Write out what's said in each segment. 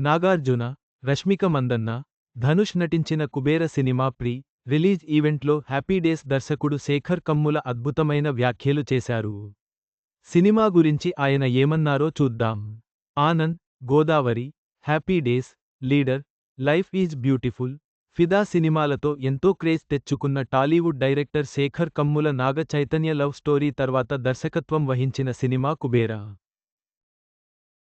నాగార్జున రష్మిక మందన్న ధనుష్ నటించిన Kubera cinema pre release ఈవెంట్లో happy days దర్శకుడు శేఖర్ కమ్ముల అద్భుతమైన వ్యాఖ్యలు చేశారు. సినిమా గురించి ఆయన ఏమన్నారో చూద్దాం. Anand Godavari happy days leader life is beautiful Fidaa సినిమాలతో ఎంతో క్రేజ్ తెచ్చుకున్న Tollywood director Sekhar Kammula Naga Chaitanya love story తర్వాత దర్శకత్వం వహించిన సినిమా కుబేరా.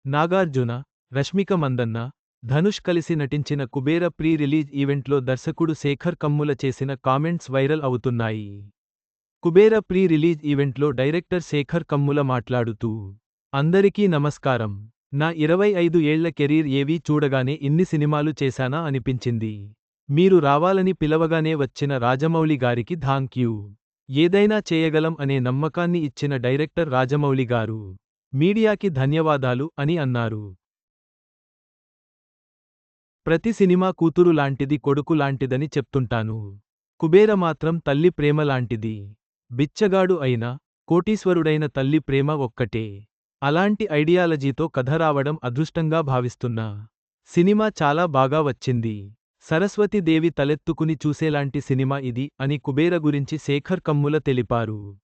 నాగార్జున రష్మిక మందన్న ధనుష్ కలిసి నటించిన కుబేర ప్రీ రిలీజ్ ఈవెంట్లో దర్శకుడు శేఖర్ కమ్ముల చేసిన కామెంట్స్ వైరల్ అవుతున్నాయి. కుబేర ప్రీ రిలీజ్ ఈవెంట్లో డైరెక్టర్ శేఖర్ కమ్ముల మాట్లాడుతూ అందరికీ నమస్కారం. నా ఇరవై ఐదు ఏళ్ళ కెరీర్ ఏవీ చూడగానే ఇన్ని సినిమాలు చేశానా అనిపించింది. మీరు రావాలని పిలవగానే వచ్చిన రాజమౌళి గారికి థాంక్ యూ. ఏదైనా చేయగలం అనే నమ్మకాన్ని ఇచ్చిన డైరెక్టర్ రాజమౌళి గారు. మీడియాకి ధన్యవాదాలు అని అన్నారు. ప్రతి సినిమా కూతురు లాంటిది కొడుకు లాంటిదని చెప్తుంటాను. కుబేర మాత్రం తల్లి ప్రేమ లాంటిది. బిచ్చగాడు అయిన కోటీశ్వరుడైన తల్లి ప్రేమ ఒక్కటే. అలాంటి ఐడియాలజీతో కథ రావడం అదృష్టంగా భావిస్తున్నా. సినిమా చాలా బాగా వచ్చింది. సరస్వతీదేవి తలెత్తుకుని చూసేలాంటి సినిమా ఇది అని కుబేర గురించి శేఖర్ కమ్ముల తెలిపారు.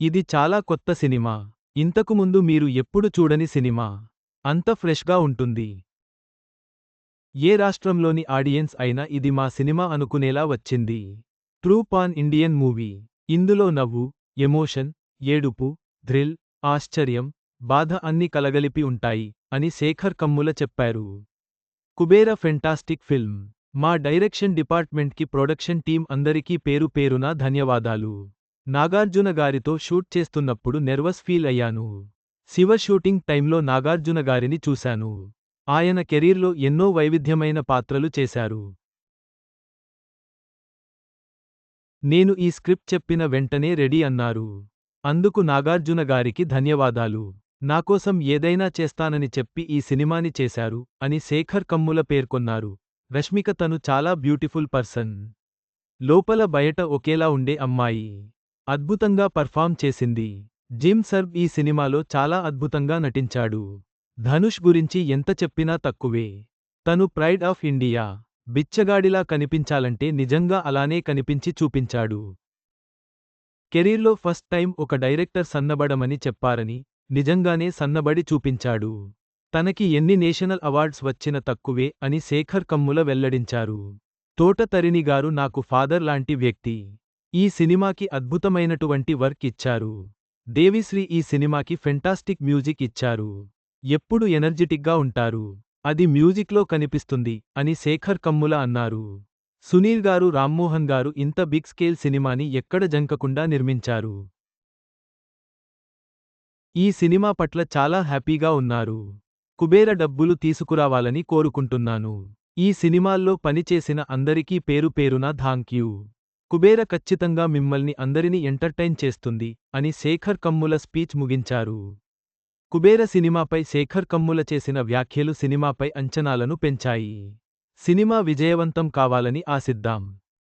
ఇది చాలా కొత్త సినిమా. ఇంతకుముందు మీరు ఎప్పుడు చూడని సినిమా. అంత ఫ్రెష్గా ఉంటుంది. ఏ రాష్ట్రంలోని ఆడియన్స్ అయినా ఇది మా సినిమా అనుకునేలా వచ్చింది. True pan Indian movie. ఇందులో నవ్వు ఎమోషన్ ఏడుపు థ్రిల్ ఆశ్చర్యం బాధ అన్ని కలగలిపి ఉంటాయి అని శేఖర్ కమ్ముల చెప్పారు. Kubera fantastic film. మా డైరెక్షన్ డిపార్ట్మెంట్కి ప్రొడక్షన్ టీం అందరికీ పేరు పేరునా ధన్యవాదాలు. నాగార్జున గారితో షూట్ చేస్తున్నప్పుడు నెర్వస్ ఫీల్ అయ్యాను. శివ షూటింగ్ టైంలో నాగార్జున గారిని చూశాను. ఆయన కెరీర్లో ఎన్నో వైవిధ్యమైన పాత్రలు చేశారు. నేను ఈ స్క్రిప్ట్ చెప్పిన వెంటనే రెడీ అన్నారు. అందుకు నాగార్జున గారికి ధన్యవాదాలు. నాకోసం ఏదైనా చేస్తానని చెప్పి ఈ సినిమాని చేశారు అని శేఖర్ కమ్ముల పేర్కొన్నారు. రష్మిక తను చాలా బ్యూటిఫుల్ పర్సన్. లోపల బయట ఒకేలా ఉండే అమ్మాయి. అద్భుతంగా పర్ఫామ్ చేసింది. జిమ్ సర్బ్ ఈ సినిమాలో చాలా అద్భుతంగా నటించాడు. ధనుష్ గురించి ఎంత చెప్పినా తక్కువే. తను ప్రైడ్ ఆఫ్ ఇండియా. బిచ్చగాడిలా కనిపించాలంటే నిజంగా అలానే కనిపించి చూపించాడు. కెరీర్లో ఫస్ట్ టైం ఒక డైరెక్టర్ సన్నబడమని చెప్పారని నిజంగానే సన్నబడి చూపించాడు. తనకి ఎన్ని నేషనల్ అవార్డ్స్ వచ్చిన తక్కువే అని శేఖర్ కమ్ముల వెల్లడించారు. తోటతరిణిగారు గారు నాకు ఫాదర్ లాంటి వ్యక్తి. ఈ సినిమాకి అద్భుతమైనటువంటి వర్క్ ఇచ్చారు. దేవిశ్రీ ఈ సినిమాకి ఫెంటాస్టిక్ మ్యూజిక్ ఇచ్చారు. ఎప్పుడు ఎనర్జెటిక్గా ఉంటారు. అది మ్యూజిక్లో కనిపిస్తుంది అని శేఖర్ కమ్ముల అన్నారు. సునీల్ గారు రామ్మోహన్ గారు ఇంత బిగ్ స్కేల్ సినిమాని ఎక్కడ జంకకుండా నిర్మించారు? ఈ సినిమా పట్ల చాలా హ్యాపీగా ఉన్నారు. కుబేర డబ్బులు తీసుకురావాలని కోరుకుంటున్నాను. ఈ సినిమాల్లో పనిచేసిన అందరికీ పేరు పేరున థాంక్యూ కుబేర ఖచ్చితంగా మిమ్మల్ని అందరినీ ఎంటర్టైన్ చేస్తుంది అని శేఖర్ కమ్ముల స్పీచ్ ముగించారు. కుబేర సినిమాపై శేఖర్ కమ్ముల చేసిన వ్యాఖ్యలు సినిమాపై అంచనాలను పెంచాయి. సినిమా విజయవంతం కావాలని ఆశిద్దాం.